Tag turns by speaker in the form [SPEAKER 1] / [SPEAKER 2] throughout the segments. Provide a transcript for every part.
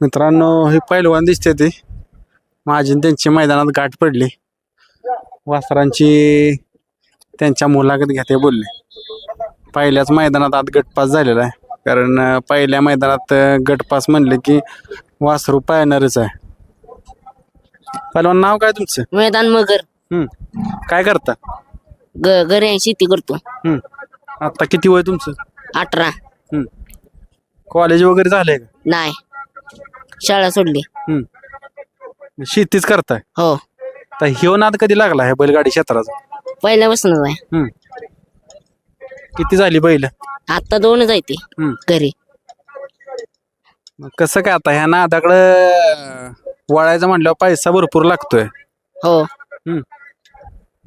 [SPEAKER 1] मित्रांनो हे पहिलवान दिसते ते. माझी त्यांची मैदानात गाठ पडली. वासरांची त्यांच्या मुलाखत घेते बोलले. पहिल्याच मैदानात आत गटपास झालेला आहे. कारण पहिल्या मैदानात गटपास म्हणले की वासरू पाळणारच आहे. पहिलवान नाव काय तुमचं?
[SPEAKER 2] मैदान मगर.
[SPEAKER 1] हम्म. काय करता?
[SPEAKER 2] ग घरी आहे, शेती करतो.
[SPEAKER 1] हम्म. आता किती वय तुमचं?
[SPEAKER 2] अठरा.
[SPEAKER 1] हम्म. कॉलेज वगैरे झालंय का?
[SPEAKER 2] नाही. शाळा सोडली
[SPEAKER 1] हम्म. शेतीच करताय
[SPEAKER 2] हो
[SPEAKER 1] तर ह्यो नाद कधी लागला आहे बैलगाडी क्षेत्राचा
[SPEAKER 2] पहिल्यापासूनच आहे
[SPEAKER 1] हम्म. किती झाली बैल
[SPEAKER 2] आता दोनच आहे ते
[SPEAKER 1] हम्म.
[SPEAKER 2] घरी
[SPEAKER 1] मग कसं काय आता ह्या नादाकडं वळायचं म्हटल्यावर पैसा भरपूर लागतोय
[SPEAKER 2] हो
[SPEAKER 1] हम्म.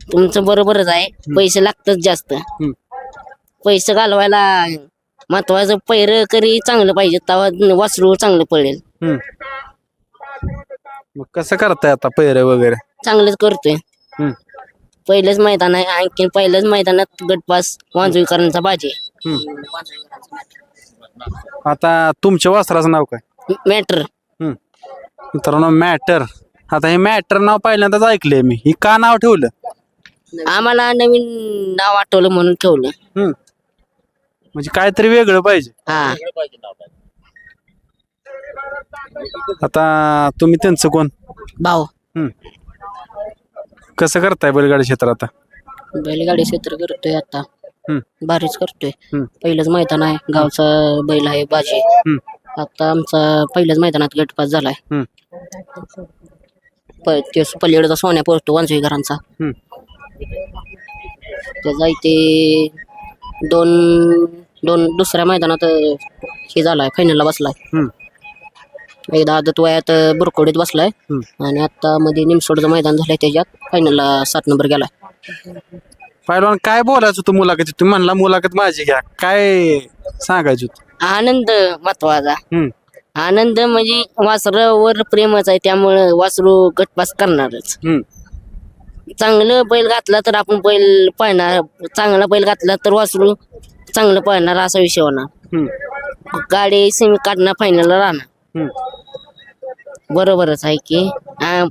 [SPEAKER 2] तुमचं बरोबरच आहे पैसे लागतात जास्त
[SPEAKER 1] हम्म.
[SPEAKER 2] पैसे घालवायला महत्वाचं पैर करी चांगलं पाहिजे तेव्हा वासरू चांगलं पडेल.
[SPEAKER 1] मग कसं करताय आता पैरे वगैरे?
[SPEAKER 2] चांगलंच करतोय.
[SPEAKER 1] हम्म.
[SPEAKER 2] पहिलंच मैदान आहे आणखी पहिल्याच मैदानात गटपास वांजवीकरांचा बाजी.
[SPEAKER 1] आता तुमच्या वासराचं नाव काय?
[SPEAKER 2] मॅटर.
[SPEAKER 1] हम्म. मित्रांनो मॅटर. आता हे मॅटर नाव पहिल्यांदाच ऐकलंय मी. ही का नाव ठेवलं?
[SPEAKER 2] आम्हाला नवीन नाव आठवलं म्हणून ठेवलं.
[SPEAKER 1] हम्म. म्हणजे काहीतरी वेगळं पाहिजे.
[SPEAKER 2] हा.
[SPEAKER 1] आता तुम्ही त्यांचं कोण
[SPEAKER 2] भाऊ
[SPEAKER 1] कसं करताय बैलगाडी क्षेत्र आता
[SPEAKER 2] बैलगाडी क्षेत्र करतोय आता
[SPEAKER 1] हम्म.
[SPEAKER 2] भारीच करतोय
[SPEAKER 1] हम्म.
[SPEAKER 2] पहिलंच मैदान आहे गावचा बैल आहे बाजी
[SPEAKER 1] हम्म.
[SPEAKER 2] आता आमचा पहिल्याच मैदानात गटपास झालाय
[SPEAKER 1] हम्म.
[SPEAKER 2] प- ते पलीकडचा सोन्या पोहोचतो वांजवीकरांचा
[SPEAKER 1] हम्म.
[SPEAKER 2] त्याचा इथे दोन दोन दुसऱ्या मैदानात अं, हे झालाय फायनलला बसलाय
[SPEAKER 1] हम्म.
[SPEAKER 2] एकदा आदत वयात बुरकोडीत बसलाय. आणि आता मध्ये निमसोडचं मैदान झालंय त्याच्यात फायनलला सात नंबर गेलाय
[SPEAKER 1] पहिलवान काय बोलायचं तू मुलाखत तुम्ही म्हणला मुलाखत माझी घ्या काय सांगायचं होतं?
[SPEAKER 2] आनंद महत्त्वाचा
[SPEAKER 1] हम्म.
[SPEAKER 2] आनंद म्हणजे वासरावर प्रेमच आहे त्यामुळं वासरू गटपास करणारच
[SPEAKER 1] हम्म.
[SPEAKER 2] चांगलं बैल घातला तर आपण बैल पळणार चांगला बैल घातला तर वासरू चांगलं पळणार असा विषय होणार
[SPEAKER 1] हम्म.
[SPEAKER 2] गाडी सेमी काढणार फायनलला राहणार
[SPEAKER 1] हम्म.
[SPEAKER 2] बरोबरच आहे की. आ,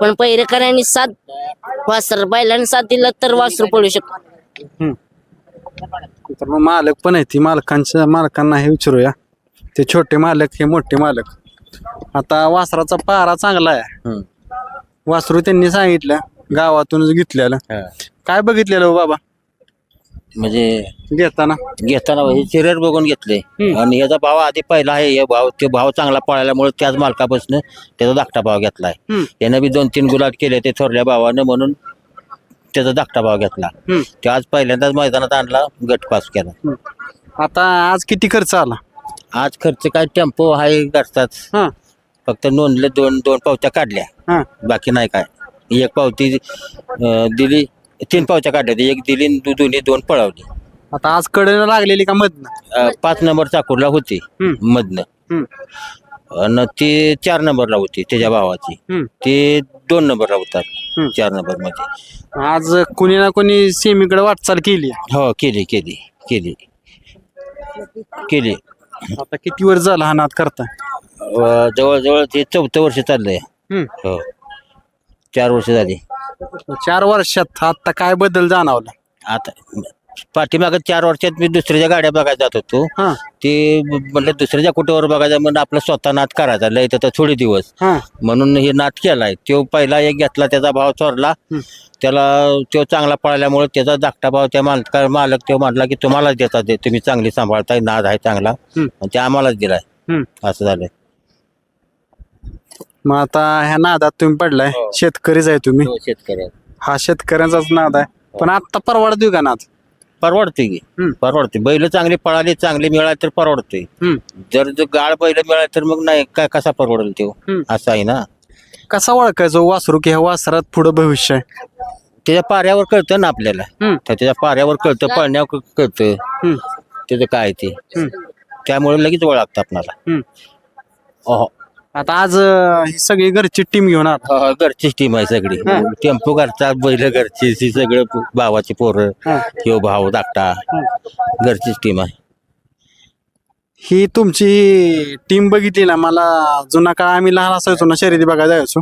[SPEAKER 2] पण पहिरेकरांनी साथ वासर बैलांनी साथ दिला तर वासरू पळू शकतो.
[SPEAKER 1] तर मग मालक पण आहे ती मालकांच्या मालकांना हे विचारूया. ते छोटे मालक हे मोठे मालक. आता वासराचा पारा चांगला आहे. वासरू त्यांनी सांगितलं गावातूनच घेतलेलं. काय बघितलेलं हो बाबा?
[SPEAKER 3] म्हणजे
[SPEAKER 1] घेताना?
[SPEAKER 3] घेताना हे चिरेर बघून घेतले. आणि याचा भाव आधी पहिला आहे. हे भाव ते भाव चांगला पळाल्यामुळे त्याच मालकापासून त्याचा धाकटा भाव घेतलाय. त्यानं बी दोन तीन गुलाट केले ते थोरल्या भावानं म्हणून त्याचा धाकटा भाव घेतला. ते आज पहिल्यांदाच मैदानात आणला गट पास केला.
[SPEAKER 1] आता आज किती खर्च आला?
[SPEAKER 3] आज खर्च काय टेम्पो आहे करतात
[SPEAKER 1] हा.
[SPEAKER 3] फक्त नोंदले दोन दोन पावत्या काढल्या. बाकी नाही काय. एक पावती दिली. तीन पावत्या काढल्या होत्या. एक दिली दो- दोन्ही दोन पळवली.
[SPEAKER 1] आता आज कडेनं लागलेली का मधनं?
[SPEAKER 3] अं, पाच नंबर चाकूरला होती
[SPEAKER 1] हम्म.
[SPEAKER 3] मधनं.
[SPEAKER 1] हम्म.
[SPEAKER 3] आणि ती चार नंबरला होती त्याच्या भावाची.
[SPEAKER 1] हम्म.
[SPEAKER 3] ते दोन नंबरला
[SPEAKER 1] हम्म.
[SPEAKER 3] होतात चार नंबरमध्ये
[SPEAKER 1] आज कोणी ना कोणी सेमीकडे वाटचाल केली.
[SPEAKER 3] हो केली केली केली. केली.
[SPEAKER 1] आता किती वर्ष झाला हा नाद करता
[SPEAKER 3] अं, जवळजवळ ते चौथं वर्ष चाललंय. हो. चार वर्ष झाली.
[SPEAKER 1] चार वर्षात आता काय बदल जाणवला?
[SPEAKER 3] आता पाठीमागं चार वर्षात मी दुसऱ्याच्या गाड्या बघायला जात होतो.
[SPEAKER 1] हा.
[SPEAKER 3] ते म्हणलं दुसऱ्याच्या कुठेवर बघायचं म्हणून आपला स्वतः नाद करायचा. लय तर थोडे दिवस.
[SPEAKER 1] हा.
[SPEAKER 3] म्हणून हे नाद केलाय. तो पहिला एक घेतला त्याचा भाव चोरला. त्याला तो चांगला पळाल्यामुळे त्याचा धाकटा भाव त्या मालक मालक तो म्हटला की तुम्हालाच देतात. ते तुम्ही चांगली सांभाळताय नाद आहे चांगला. आणि ते आम्हालाच दिलाय.
[SPEAKER 1] हम्म.
[SPEAKER 3] असं झालंय.
[SPEAKER 1] मग आता ह्या नादात तुम्ही पडलाय
[SPEAKER 3] हो.
[SPEAKER 1] शेतकरीच आहे तुम्ही
[SPEAKER 3] तो शेतकरी
[SPEAKER 1] हा शेतकऱ्यांचाच नाद आहे पण आता परवडतोय का नाद
[SPEAKER 3] परवडते की
[SPEAKER 1] हम्म.
[SPEAKER 3] परवडते बैल चांगली पळाली चांगली मिळाली तर परवडते
[SPEAKER 1] हम्म.
[SPEAKER 3] जर जर गाळ बैल मिळाली तर मग नाही काय कसा परवडेल तो
[SPEAKER 1] हम्म.
[SPEAKER 3] असं आहे ना
[SPEAKER 1] कसा ओळखायचो वासरू की ह्या वासरात पुढं भविष्य आहे
[SPEAKER 3] त्याच्या पाऱ्यावर कळतं ना आपल्याला
[SPEAKER 1] हम्म.
[SPEAKER 3] तर त्याच्या पाऱ्यावर कळतं पळण्यावर क- कळतं
[SPEAKER 1] हम्म.
[SPEAKER 3] त्याचं काय ते
[SPEAKER 1] हम्म.
[SPEAKER 3] त्यामुळे लगेच ओळखतं आपणाला
[SPEAKER 1] हम्म.
[SPEAKER 3] हो
[SPEAKER 1] आता आज अं, ही सगळी घरची टीम घेऊन आला.
[SPEAKER 3] हो, घरचीच टीम आहे सगळी. टेम्पो घरचा बैल घरची सगळं पो- भावाची पोरं
[SPEAKER 1] हा.
[SPEAKER 3] किंवा भाऊ धाकटा. घरचीच टीम आहे.
[SPEAKER 1] ही तुमची टीम बघितली ना? मला जुना काळ आम्ही लहान असायचो ना शर्यती बघायला जायचो.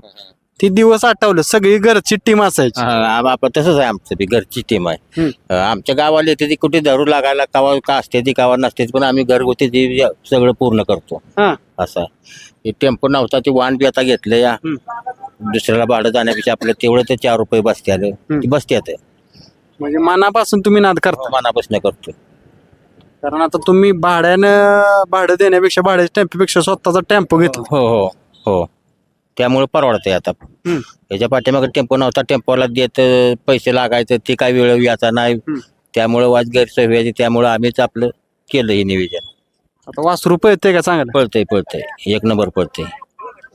[SPEAKER 1] ती दिवस आठवलं सगळी घरची टीम असायची.
[SPEAKER 3] हा, तसंच आहे आमचं बी घरची टीम आहे.
[SPEAKER 1] हम्म.
[SPEAKER 3] अं, आमच्या गावाला येते ती कुठे धरू लागायला कावा का असते ती कावा नसते पण आम्ही घरगुती ती सगळं पूर्ण करतो.
[SPEAKER 1] हा.
[SPEAKER 3] असं आहे. हे टेम्पो नव्हता ती वाहन बी आता घेतलं या. दुसऱ्याला भाडं जाण्यापेक्षा आपलं तेवढं ते चार रुपये बसते आले. ती बसते आता.
[SPEAKER 1] म्हणजे मनापासून तुम्ही नाद करता.
[SPEAKER 3] मनापासून करतो
[SPEAKER 1] कारण आता तुम्ही भाड्यानं भाडं देण्यापेक्षा भाड्याच्या टेम्पोपेक्षा स्वतःचा टेम्पो घेतला.
[SPEAKER 3] हो हो हो. त्यामुळे परवडतंय आता
[SPEAKER 1] हम्म.
[SPEAKER 3] याच्या पाठीमागे टेम्पो नव्हता टेम्पोला देत अं, पैसे लागायचे ते काय वेळ याचा नाही
[SPEAKER 1] हम्म.
[SPEAKER 3] त्यामुळे वाज गैरसोय व्हायची त्यामुळे आम्हीच आपलं केलं हे नियोजन
[SPEAKER 1] आता वासरू पळते का चांगलं
[SPEAKER 3] पळतंय पळतंय एक नंबर पळतंय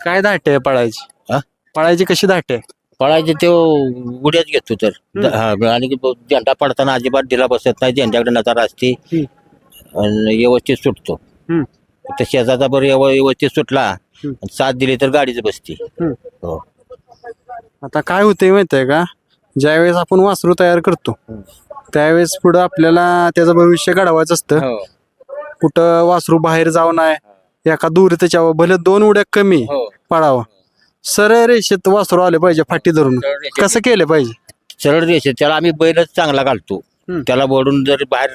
[SPEAKER 1] काय धाटे आहे पळायची
[SPEAKER 3] हा?
[SPEAKER 1] पळायची कशी धाटे आहे?
[SPEAKER 3] पळायचे ते उड्याच घेतो तर द- हा, आणि ब- झेंडा पडताना अजिबात दिला बसत नाही झेंड्याकडे नजर असते
[SPEAKER 1] हम्म.
[SPEAKER 3] आणि व्यवस्थित सुटतो
[SPEAKER 1] हम्म.
[SPEAKER 3] तर शेजाचा बरं व्यव- व्यवस्थित सुटला. आणि साथ दिली तर गाडीच बसते.
[SPEAKER 1] हम्म.
[SPEAKER 3] हो.
[SPEAKER 1] आता काय होतंय माहिती आहे का? ज्यावेळेस आपण वासरू तयार करतो त्यावेळेस पुढं आपल्याला त्याचं भविष्य घडवायचं असतं.
[SPEAKER 3] हो.
[SPEAKER 1] कुठं वासरू बाहेर जाऊ नये एका दूर त्याच्यावर भले दोन उड्या कमी
[SPEAKER 3] हो.
[SPEAKER 1] पडावं. सरळ रेषेत वासरू आले पाहिजे फाटी धरून.
[SPEAKER 3] सरळ रेषेत.
[SPEAKER 1] कसं केलं पाहिजे?
[SPEAKER 3] सरळ रेषेत. त्याला आम्ही बैलच चांगला घालतो.
[SPEAKER 1] हम्म.
[SPEAKER 3] त्याला बोडून जर बाहेर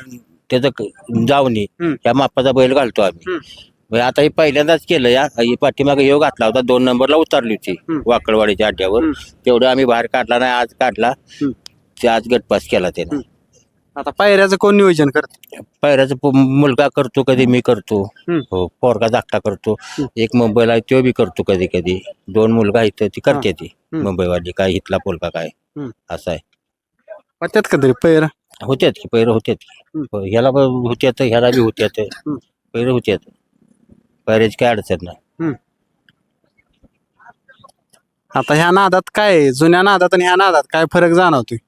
[SPEAKER 3] त्याचं क- जाऊ नये
[SPEAKER 1] हम्म.
[SPEAKER 3] त्या मापाचा बैल घालतो आम्ही. म्हणजे आता हे पहिल्यांदाच केलं या. ही पाठीमागे योग घातला होता. दोन नंबरला उतरली होती.
[SPEAKER 1] हम्म.
[SPEAKER 3] वाकडवाडीच्या अड्ड्यावर
[SPEAKER 1] हम्म.
[SPEAKER 3] तेवढं आम्ही बाहेर काढला नाही आज काढला.
[SPEAKER 1] हम्म.
[SPEAKER 3] ते आज गटपास केला त्याने.
[SPEAKER 1] आता पायऱ्याचं कोण नियोजन करत?
[SPEAKER 3] पायऱ्याचा प- मुलगा करतो कधी मी करतो.
[SPEAKER 1] हम्म.
[SPEAKER 3] हो पोरगा धाकटा करतो. एक मुंबईला आहे तो बी करतो कधी कधी दोन मुलगा इथं ती करते ती.
[SPEAKER 1] हम्म.
[SPEAKER 3] मुंबईवाली काय इथला पोलका काय.
[SPEAKER 1] हम्म.
[SPEAKER 3] असं आहे.
[SPEAKER 1] त्यात का तरी पैर
[SPEAKER 3] होत्यात की पैर होत्यात की. हो, ह्याला पण होत्यात ह्याला बी होत्यात. पैर होत्यात पैऱ्याची काय अडचण नाही
[SPEAKER 1] आता ह्या नादात काय आहे? जुन्या नादात आणि ह्या नादात काय फरक जाणवतोय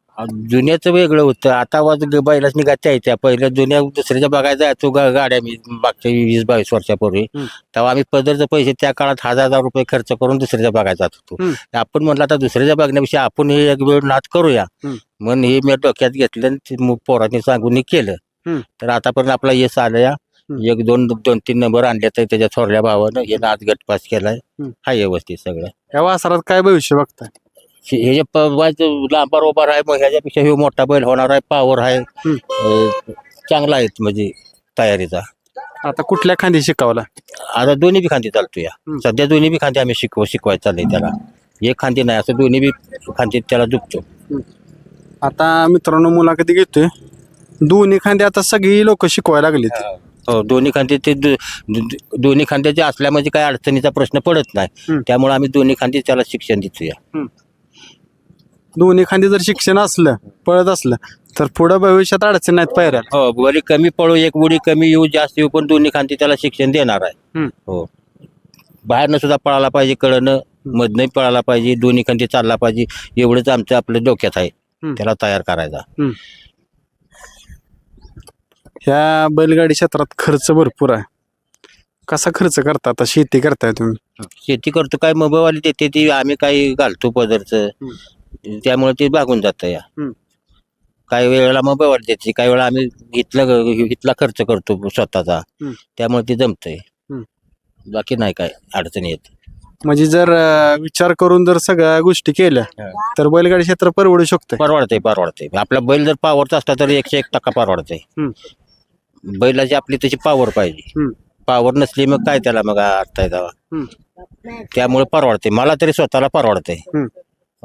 [SPEAKER 3] जुन्याचं वेगळं होतं आता वाज बैलाच निघायच्या यायच्या पहिल्या जुन्या दुसऱ्याच्या बघायला जायचो गा- गाड्या मी मागच्या वीस बावीस वर्षापूर्वी
[SPEAKER 1] हम्म.
[SPEAKER 3] तेव्हा आम्ही पदरचे पैसे त्या काळात हजार हजार रुपये खर्च करून दुसऱ्याच्या बघायला जात होतो. आपण म्हटलं आता दुसऱ्याच्या बघण्यापेक्षा आपण हे एक वेळ नाच करूया
[SPEAKER 1] हम्म.
[SPEAKER 3] म्हणून हे मी डोक्यात घेतलं आणि ते मग पोरांनी सांगून हे केलं
[SPEAKER 1] हम्म.
[SPEAKER 3] तर आतापर्यंत आपला यश आलं या
[SPEAKER 1] हम्म.
[SPEAKER 3] एक दोन दोन तीन नंबर आणले तर त्याच्या थोरल्या भावानं हे नाच गटपास केलाय
[SPEAKER 1] हम्म.
[SPEAKER 3] हा व्यवस्थित सगळं
[SPEAKER 1] या वासरात काय भविष्य बघताय
[SPEAKER 3] हे जे लांबार उभा आहे मग ह्याच्यापेक्षा हे मोठा बैल होणार आहे पावर आहे. अं, चांगला आहे म्हणजे तयारीचा.
[SPEAKER 1] आता कुठल्या खांदी शिकवला?
[SPEAKER 3] आता दोन्ही बी खांदी चालतो या.
[SPEAKER 1] हम्म.
[SPEAKER 3] सध्या दोन्ही बी खांदी आम्ही शिकव शिकवायचं चाललंय त्याला. एक खांदी नाही असं दोन्ही बी खांदी त्याला दुखतो.
[SPEAKER 1] आता मित्रांनो मुलाखती घेतोय. दोन्ही खांदे आता सगळी लोक शिकवायला लागलीत.
[SPEAKER 3] हो दोन्ही खांदे ते दो- दो- दोन्ही खांद्याचे असल्या म्हणजे काही अडचणीचा प्रश्न पडत नाही.
[SPEAKER 1] हम्म.
[SPEAKER 3] त्यामुळे आम्ही दोन्ही खांदी त्याला शिक्षण देतो या.
[SPEAKER 1] दोन्ही खांदी जर शिक्षण असलं पळत असलं तर पुढं भविष्यात अडचण नाहीत पायऱ्याला
[SPEAKER 3] हो वरी कमी पळू एक उडी कमी येऊ जास्त येऊ पण दोन्ही खांदी त्याला शिक्षण देणार आहे.
[SPEAKER 1] हम्म.
[SPEAKER 3] हो. बाहेरनं सुद्धा पळायला पाहिजे कळणं मधनही पळायला पाहिजे दोन्ही खांदी चालला पाहिजे एवढंच आमच्या आपल्या डोक्यात आहे.
[SPEAKER 1] हम्म.
[SPEAKER 3] त्याला तयार करायचा.
[SPEAKER 1] ह्या बैलगाडी क्षेत्रात खर्च भरपूर आहे. कसा खर्च करता आता? शेती करताय तुम्ही?
[SPEAKER 3] शेती करतो काय मोबाईल देते ती आम्ही काही घालतो पदरचं. त्यामुळे ते भागून जातं या
[SPEAKER 1] हम्म.
[SPEAKER 3] काही वेळेला मोबाईल देते काही वेळा आम्ही इथलं इथला खर्च करतो स्वतःचा
[SPEAKER 1] हम्म.
[SPEAKER 3] त्यामुळे ते जमतंय
[SPEAKER 1] हम्म.
[SPEAKER 3] बाकी नाही काय अडचण येत
[SPEAKER 1] म्हणजे जर अं, विचार करून जर सगळ्या गोष्टी केल्या तर बैलगाडी क्षेत्र परवडू शकतंय
[SPEAKER 3] परवडतंय परवडतंय आपला बैल जर पावरचा असला तर एकशे एक टक्का परवडतंय
[SPEAKER 1] हम्म.
[SPEAKER 3] बैलाची आपली तशी पावर पाहिजे
[SPEAKER 1] हम्म.
[SPEAKER 3] पावर नसली मग काय त्याला मग अर्थ आहे तेव्हा
[SPEAKER 1] हम्म.
[SPEAKER 3] त्यामुळे परवडते मला तरी स्वतःला परवडते
[SPEAKER 1] हम्म.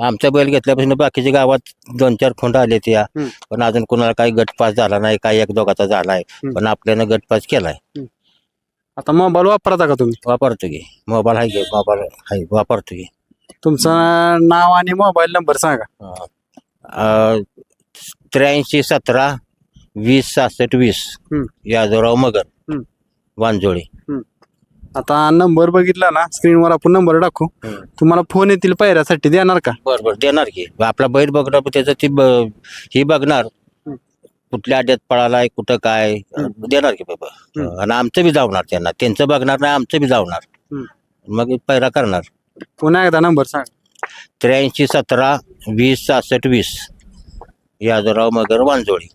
[SPEAKER 3] आमचा बैल घेतल्यापासून बाकीच्या गावात दोन चार खोंड आले त्या.
[SPEAKER 1] हम्म.
[SPEAKER 3] पण अजून कोणाला काही गटपास झाला नाही काही एक दोघाचा झालाय
[SPEAKER 1] हम्म.
[SPEAKER 3] पण आपल्यानं गटपास केलाय.
[SPEAKER 1] आता मोबाईल वापरता का तुम्ही?
[SPEAKER 3] वापरतो की. मोबाईल आहे की मोबाईल आहे वापरतो की.
[SPEAKER 1] तुमचं नाव आणि मोबाईल नंबर सांगा.
[SPEAKER 3] अं, त्र्याऐंशी सतरा वीस सहासष्ट वीस.
[SPEAKER 1] हम्म.
[SPEAKER 3] यादवराव मगर.
[SPEAKER 1] हम्म.
[SPEAKER 3] वांजोळी.
[SPEAKER 1] आता नंबर बघितला ना स्क्रीनवर आपण नंबर टाकू. तुम्हाला फोन येतील पायऱ्यासाठी देणार का?
[SPEAKER 3] बर बर देणार की. आपला बैल बघणार पण त्याचं ती ब- ही बघणार. कुठल्या अड्ड्यात पळालाय कुठं काय देणार की बाबा. आणि आमचं बी जावणार त्यांना. त्यांचं बघणार नाही आमचं बी जावणार.
[SPEAKER 1] हम्म.
[SPEAKER 3] मग पैरा करणार.
[SPEAKER 1] पुन्हा एकदा नंबर सांगा.
[SPEAKER 3] त्र्याऐंशी सतरा वीस सहासष्ट वीस. यादवराव मगर वांजोळी.